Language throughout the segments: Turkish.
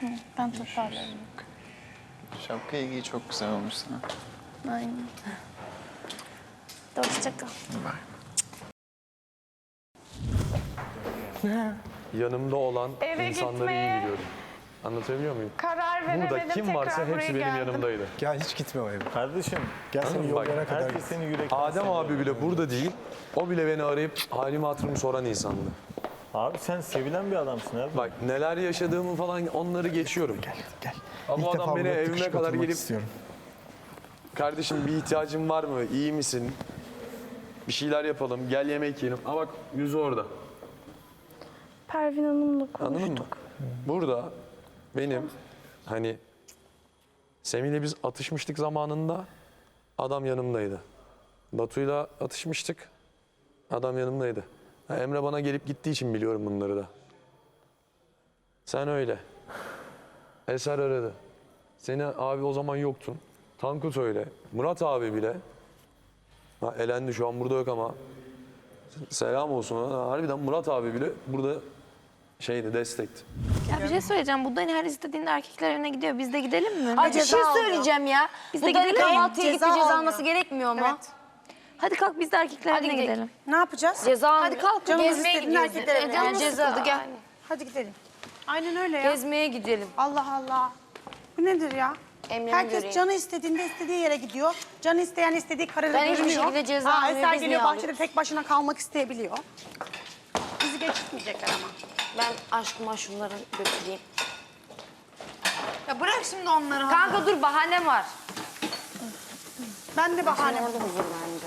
Tamam ben toparlarım. Şapkayı giy çok güzel olmuş sana. Aynen. Hoşça kal. yanımda olan Eve insanları gitmeye iyi biliyorum. Anlatabiliyor muyum? Karar veremedim. Burada kim varsa hepsi benim geldim. yanımdaydı. Gel hiç gitme o eve. Kardeşim Gel seni Bak, yollayana kadar herkes git. seni yürekten Adem seviyor. abi bile burada değil. O bile beni arayıp halimi hatırımı soran insandı. Abi sen sevilen bir adamsın abi. Bak neler yaşadığımı falan onları geçiyorum. Gel gel. Ama İlk bu defa adam beni burada evime tıkışık kadar oturmak gelip istiyorum. kardeşim bir ihtiyacın var mı? İyi misin? Bir şeyler yapalım. Gel yemek yiyelim. Ama bak yüzü orada. Pervin Hanım'la Anladın mı? konuştuk. Burada benim hani Semih'le biz atışmıştık zamanında adam yanımdaydı. Batu'yla atışmıştık. Adam yanımdaydı. Ha, Emre bana gelip gittiği için biliyorum bunları da. Sen öyle. Eser aradı. Seni abi o zaman yoktun. Tankut öyle. Murat abi bile. Ha, elendi şu an burada yok ama. Selam olsun ona. Harbiden Murat abi bile burada şeydi destekti. Ya bir şey söyleyeceğim. Bu da her istediğinde erkekler evine gidiyor. Biz de gidelim mi? Ay bir şey söyleyeceğim ya. Biz Bu de da gidelim. kahvaltıya gitti Ceza alması gerekmiyor mu? Evet. Hadi kalk biz de erkekler Hadi gidelim. gidelim. Ne yapacağız? Ceza almıyor. Hadi kalk. Canımız Gezmeye istediğin gidiyoruz. erkekler evine. Yani Yani ceza sıkıldı, gel. aynen. Hadi gidelim. Aynen öyle ya. Gezmeye gidelim. Allah Allah. Bu nedir ya? Emre'nin Herkes göreyim. canı istediğinde istediği yere gidiyor. Canı isteyen istediği kararı Ben hiçbir görmüyor. şekilde ceza Ha, almıyor, Eser biz geliyor niye bahçede alıyoruz? tek başına kalmak isteyebiliyor. Bizi geçirtmeyecekler ama. Ben aşkıma şunları götüreyim. Ya bırak şimdi onları. Kanka dur bahanem var. Ben de bahane. Orada huzur vermeyecek.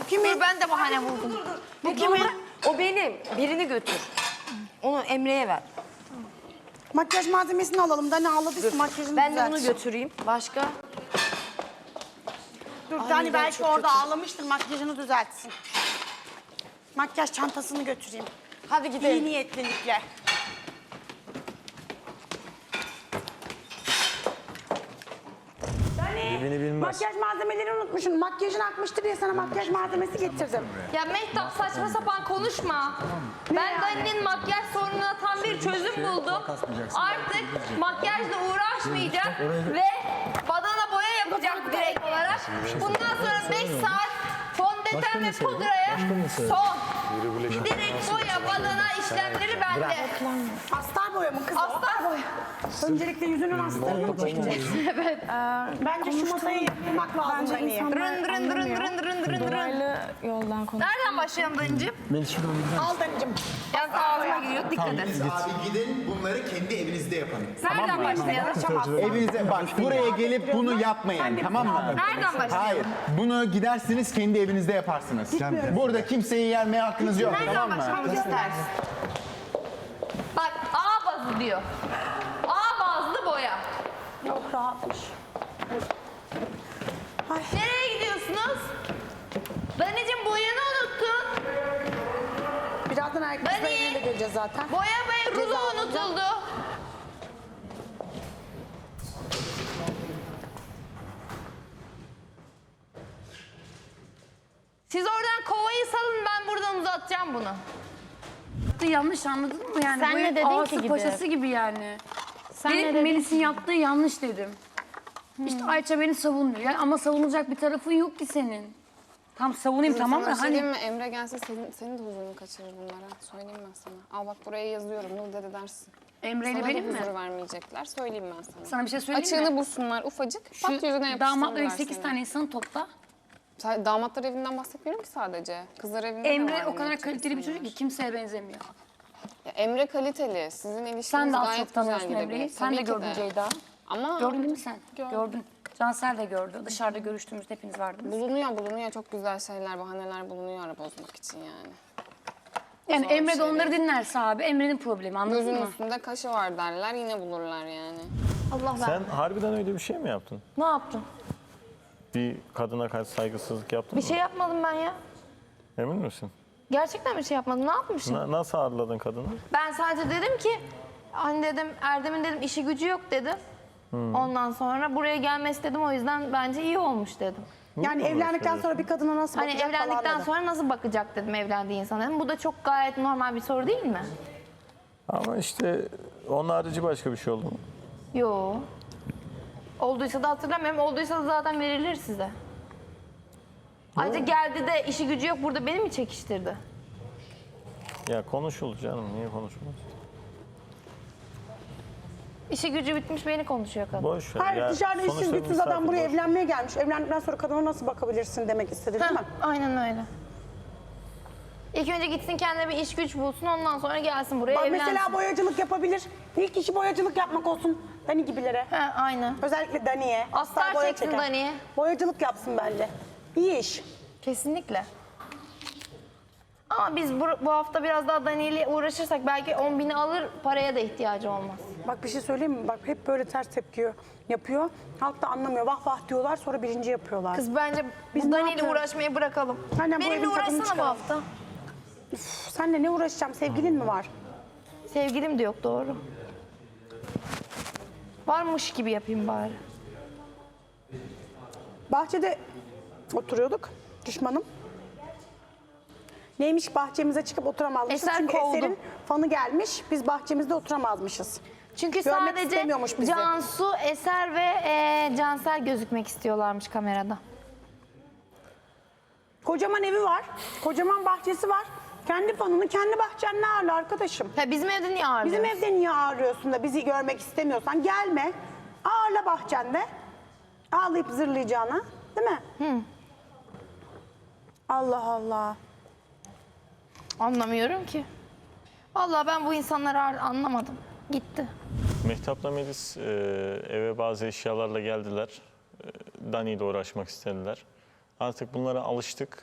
Bu kimin? Dur ben de bahane buldum. Bu kimin? O benim. Birini götür. Onu Emre'ye ver. Makyaj malzemesini alalım da ne ağladıysa makyajını Ben de düzelt. onu götüreyim. Başka? Dur Ay, Dani ben belki çok orada kötü. ağlamıştır makyajını düzeltsin. Makyaj çantasını götüreyim. Hadi İyi gidelim. niyetlilikle. Birbirini bilmez. Makyaj malzemeleri unutmuşsun. Makyajın akmıştır diye sana makyaj malzemesi getirdim. Ya Mehtap saçma sapan konuşma. Ben Dani'nin makyaj sorununa tam bir çözüm buldum. Artık makyajla uğraşmayacak ve badana boya yapacak direkt olarak. Bundan sonra 5 saat fondöten ve pudraya son. Direkt boya badana işlemleri bende. Astar boya mı kızım? Öncelikle yüzünün astarını mı çekeceksin? Evet. Bence şu masayı yapmak lazım Dani'ye. Dırın dırın dırın dırın dırın dırın dırın. yoldan konuş. Nereden başlayalım Dani'cim? Al Dani'cim. Yalnız ağzıma giriyor. Dikkat et. Abi gidin bunları kendi evinizde yapın. Nereden başlayalım? Evinize bak buraya gelip bunu yapmayın tamam mı? Nereden başlayalım? Hayır. Bunu gidersiniz kendi evinizde yaparsınız. Burada kimseyi yermeye hakkınız yok Nereden tamam mı? başlamak istersin? Bak A bazı diyor. Rahatmış. Nereye gidiyorsunuz? Danicim boyanı unuttun. Birazdan herkes Dani. evine de geleceğiz zaten. Boya ve rulo unutuldu. Siz oradan kovayı salın ben buradan uzatacağım bunu. yanlış anladın mı yani? Sen ne dedin ki gibi? paşası gibi yani. Sen Benim ne dedin? Melis'in yaptığı yanlış dedim. İşte Ayça beni savunuyor. Yani ama savunacak bir tarafın yok ki senin. Tam savunayım tamam Sana mı? şey Hani mi? Emre gelse senin, senin de huzurunu kaçırır bunlara. Söyleyeyim ben sana. Al bak buraya yazıyorum. Nur dede dersin. Emre ile Sana da benim mi? huzur vermeyecekler. Söyleyeyim ben sana. Sana bir şey söyleyeyim Açığını mi? bulsunlar ufacık. Şu Pat yüzüne damatla yapıştırırlar 8 seni. tane insanı topla. Sa- Damatlar evinden bahsetmiyorum ki sadece. Kızlar evinde de var Emre o kadar kaliteli bir çocuk ki kimseye benzemiyor. Emre kaliteli. Sizin ilişkiniz Sen de az gayet çok güzel tanıyorsun gidebilir. Emre'yi. Sen Tabii de ki gördün Ceyda. Ama Gördün değil mi sen? Gördüm. Gördün. Cansel de gördü. Dışarıda görüştüğümüzde hepiniz vardınız. bulunuyor bulunuyor. Çok güzel şeyler, bahaneler bulunuyor ara bozmak için yani. Yani zor bir Emre de şey onları değil. dinlerse abi Emre'nin problemi anladın Gözün mı? üstünde kaşı var derler. Yine bulurlar yani. Allah ver. Sen harbiden öyle bir şey mi yaptın? Ne yaptın? Bir kadına karşı saygısızlık yaptın Bir mı? şey yapmadım ben ya. Emin misin? Gerçekten bir şey yapmadım. Ne yapmışım? Na- nasıl ağırladın kadını? Ben sadece dedim ki hani dedim Erdem'in dedim işi gücü yok dedim. Ondan sonra buraya gelmesi dedim o yüzden bence iyi olmuş dedim. Yani evlendikten sonra bir kadına nasıl Hani bakacak falan evlendikten dedim. sonra nasıl bakacak dedim evlendiği insana dedim. Bu da çok gayet normal bir soru değil mi? Ama işte onun harici başka bir şey oldu mu? Yo. Olduysa da hatırlamıyorum. Olduysa da zaten verilir size. Ayrıca geldi de işi gücü yok burada beni mi çekiştirdi? Ya konuşuldu canım. Niye konuşulmaz? İşi gücü bitmiş beni konuşuyor kadın. Boş ver. Hayır ya. dışarıda işsiz sonuçta güçsüz adam misafir, buraya boş. evlenmeye gelmiş. Evlendikten sonra kadına nasıl bakabilirsin demek istedi değil mi? Aynen öyle. İlk önce gitsin kendine bir iş güç bulsun ondan sonra gelsin buraya Bak evlensin. mesela boyacılık yapabilir. İlk işi boyacılık yapmak olsun. Dani gibilere. He, aynen. Özellikle Dani'ye. Astar çeksin çeken. Dani'ye. Boyacılık yapsın bence. İyi iş. Kesinlikle. Ama biz bu, bu hafta biraz daha Dani ile uğraşırsak belki 10 bini alır paraya da ihtiyacı olmaz. Bak bir şey söyleyeyim mi? Bak hep böyle ters tepki yapıyor. Halk da anlamıyor. Vah vah diyorlar sonra birinci yapıyorlar. Kız bence Biz bu ne Dani ile yapıyoruz? uğraşmayı bırakalım. Aynen, bu Benimle evin tadını uğraşsana bu çıkaralım. hafta. Üf, senle ne uğraşacağım? Sevgilin mi var? Sevgilim de yok doğru. Varmış gibi yapayım bari. Bahçede oturuyorduk düşmanım. Neymiş bahçemize çıkıp oturamazmışız. Eser Çünkü kovdu. Eser'in fanı gelmiş. Biz bahçemizde oturamazmışız. Çünkü Görmek sadece bizi. Cansu, Eser ve e, Cansel gözükmek istiyorlarmış kamerada. Kocaman evi var. Kocaman bahçesi var. Kendi fanını kendi bahçenle ağırla arkadaşım. Ha, bizim evde niye ağırlıyorsun? Bizim evde niye ağırlıyorsun da bizi görmek istemiyorsan gelme. Ağırla bahçende. Ağlayıp zırlayacağına. Değil mi? Allah Allah. Anlamıyorum ki. Vallahi ben bu insanları ar- anlamadım. Gitti. Mehtap'la Melis e, eve bazı eşyalarla geldiler. E, Dani ile uğraşmak istediler. Artık bunlara alıştık.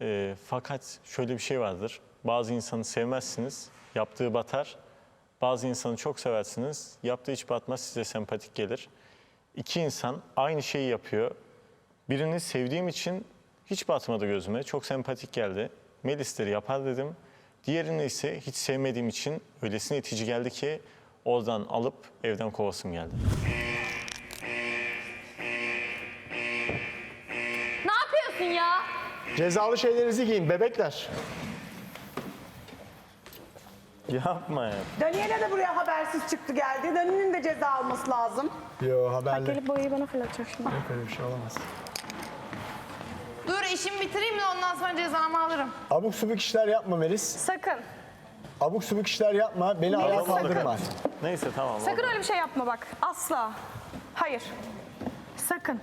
E, fakat şöyle bir şey vardır. Bazı insanı sevmezsiniz, yaptığı batar. Bazı insanı çok seversiniz, yaptığı hiç batmaz, size sempatik gelir. İki insan aynı şeyi yapıyor. Birini sevdiğim için hiç batmadı gözüme, çok sempatik geldi. Melisleri yapar dedim. Diğerini ise hiç sevmediğim için öylesine itici geldi ki oradan alıp evden kovasım geldi. Ne yapıyorsun ya? Cezalı şeylerinizi giyin bebekler. Yapma ya. Daniela de buraya habersiz çıktı geldi. Dani'nin de ceza alması lazım. Yo haberli. Gelip boyayı bana fırlatacak şimdi. Yok öyle bir şey olamaz. Dur işimi bitireyim de ondan sonra cezamı alırım. Abuk subuk işler yapma Melis. Sakın. Abuk subuk işler yapma. Beni ayağa kaldırma. Neyse tamam. Sakın öyle bir şey yapma bak. Asla. Hayır. Sakın.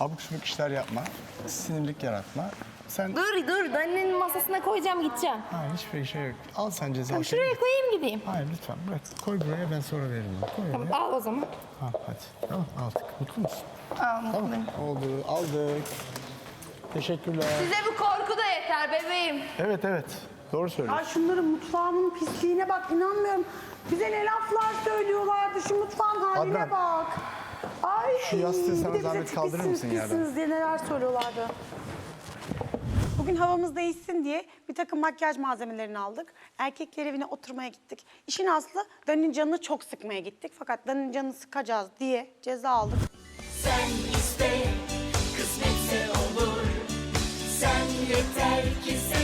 Abuk subuk işler yapma. Sinirlik yaratma. Sen Dur dur Dani'nin masasına koyacağım gideceğim. ha, hiçbir şey yok. Al sen ceza. Tamam, şuraya koyayım gideyim. Hayır lütfen bırak. Koy buraya ben sonra veririm. onu. Koy Tamam, oraya. al o zaman. Al hadi. Tamam aldık. Mutlu musun? Al mutluyum. Oldu. Aldık. Teşekkürler. Size bu korku da yeter bebeğim. Evet evet. Doğru söylüyorsun. Ay şunların mutfağımın pisliğine bak inanmıyorum. Bize ne laflar söylüyorlardı. Şu mutfağın haline Adnan. bak. Ay. Şu yastığı bir sana de bize zahmet kaldırır mısın yerden? tipisiniz diye neler söylüyorlardı. Bugün havamız değişsin diye bir takım makyaj malzemelerini aldık. Erkekler evine oturmaya gittik. İşin aslı Dani'nin canını çok sıkmaya gittik. Fakat Dani'nin canını sıkacağız diye ceza aldık. Sen yeter ki sen